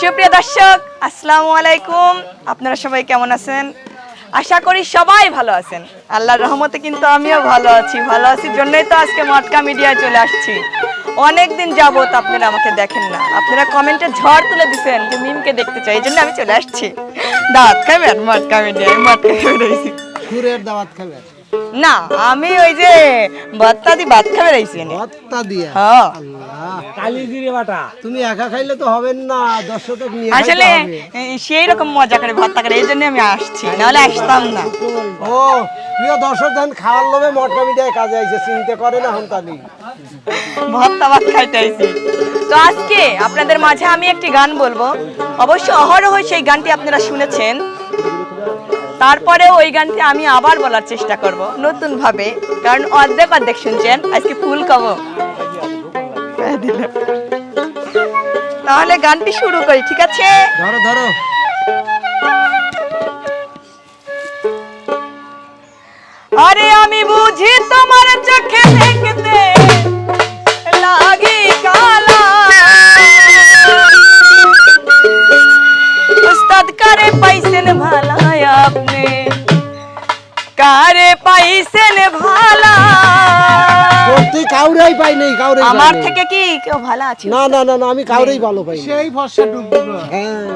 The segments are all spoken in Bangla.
সুপ্রিয় দর্শক, আসসালামু আলাইকুম। আপনারা সবাই কেমন আছেন? আশা করি সবাই ভালো আছেন। আল্লাহর রহমতে কিন্তু আমিও ভালো আছি ভালো আছি জন্যই তো আজকে মটকা মিডিয়ায় চলে আসছি। অনেক দিন যাবত আপনারা আমাকে দেখেন না। আপনারা কমেন্টে ঝড় তুলে দিছেন যে মিমকে দেখতে চাই, এই জন্য আমি চলে আসছি। দাঁত খাবেন? মটকা মিডিয়ায়, মটকা খাবে সুরের দাওয়াত খাবে না আমি ওই যে ভত্তা দি ভাত খাবে রয়েছি ভত্তা দিয়া? হ্যাঁ কালি জিরে বাটা। তুমি একা খাইলে তো হবেন না দর্শক নিয়ে আসলে হবে। সেই রকম মজা করে ভর্তা করে এই জন্য আমি আসছি নাহলে আসতাম না। ও প্রিয় দর্শক ধান খাওয়ার লোভে মটকা মিডিয়ায় কাজে আইছে চিনতে করে না হন্তালি। ভর্তা ভাত খাইতে আইছি। তো আজকে আপনাদের মাঝে আমি একটি গান বলব। অবশ্য অহরহ সেই গানটি আপনারা শুনেছেন। তারপরেও ওই গানটি আমি আবার বলার চেষ্টা করব নতুন ভাবে কারণ অর্ধেক অর্ধেক শুনছেন আজকে ফুল কব তাহলে গানটি শুরু করি ঠিক আছে? ধরো ধরো। আরে আমি বুঝি তোমার চোখে দেখতে কারে পাইছেন ভালা। সত্যি কাউরেই পাই নাই কাউরেই আমার থেকে কি কেউ ভালো আছে? না না না না আমি কাউরেই ভালো পাই সেই ভরসা ডুব হ্যাঁ।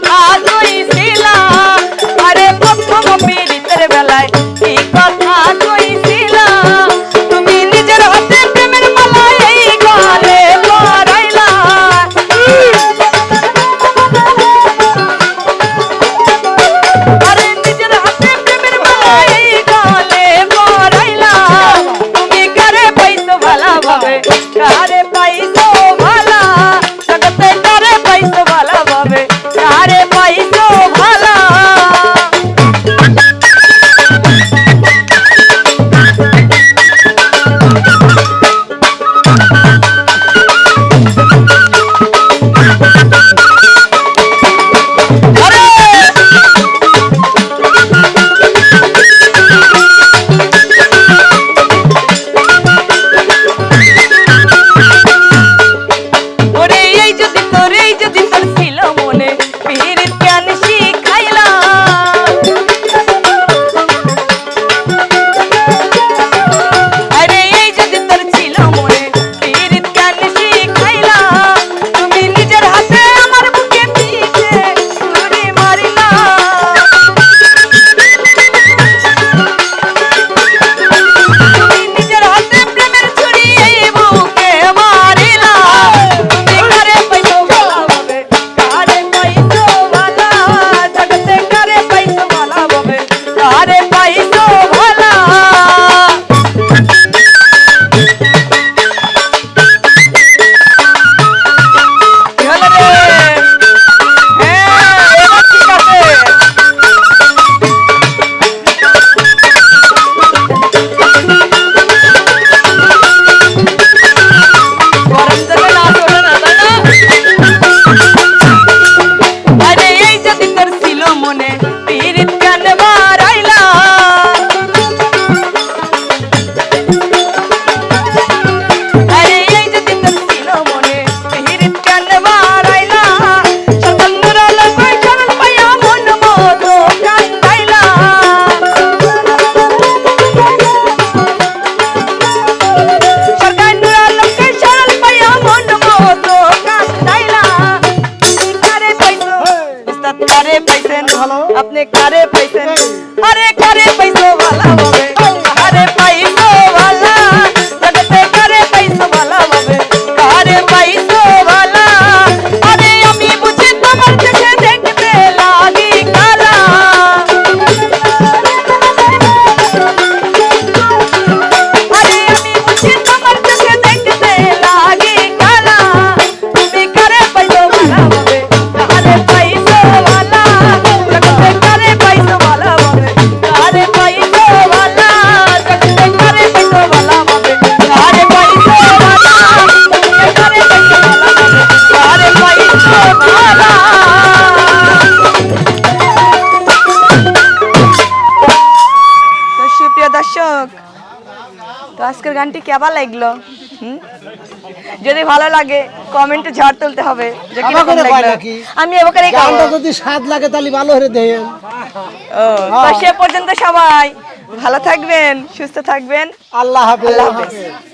Mama. কারে পাইছেন? আপনি কারে পাইছেন? আরে কারে পাইছো? ভালো আজকের গানটি কেমন লাগল? যদি ভালো লাগে কমেন্টে ঝড় তুলতে হবে যে লাগল। আমি এবারে গানটা যদি স্বাদ লাগে তাহলে ভালো হয়ে দেন তো সে পর্যন্ত সবাই ভালো থাকবেন সুস্থ থাকবেন। আল্লাহ হাফেজ। আল্লাহ হাফেজ।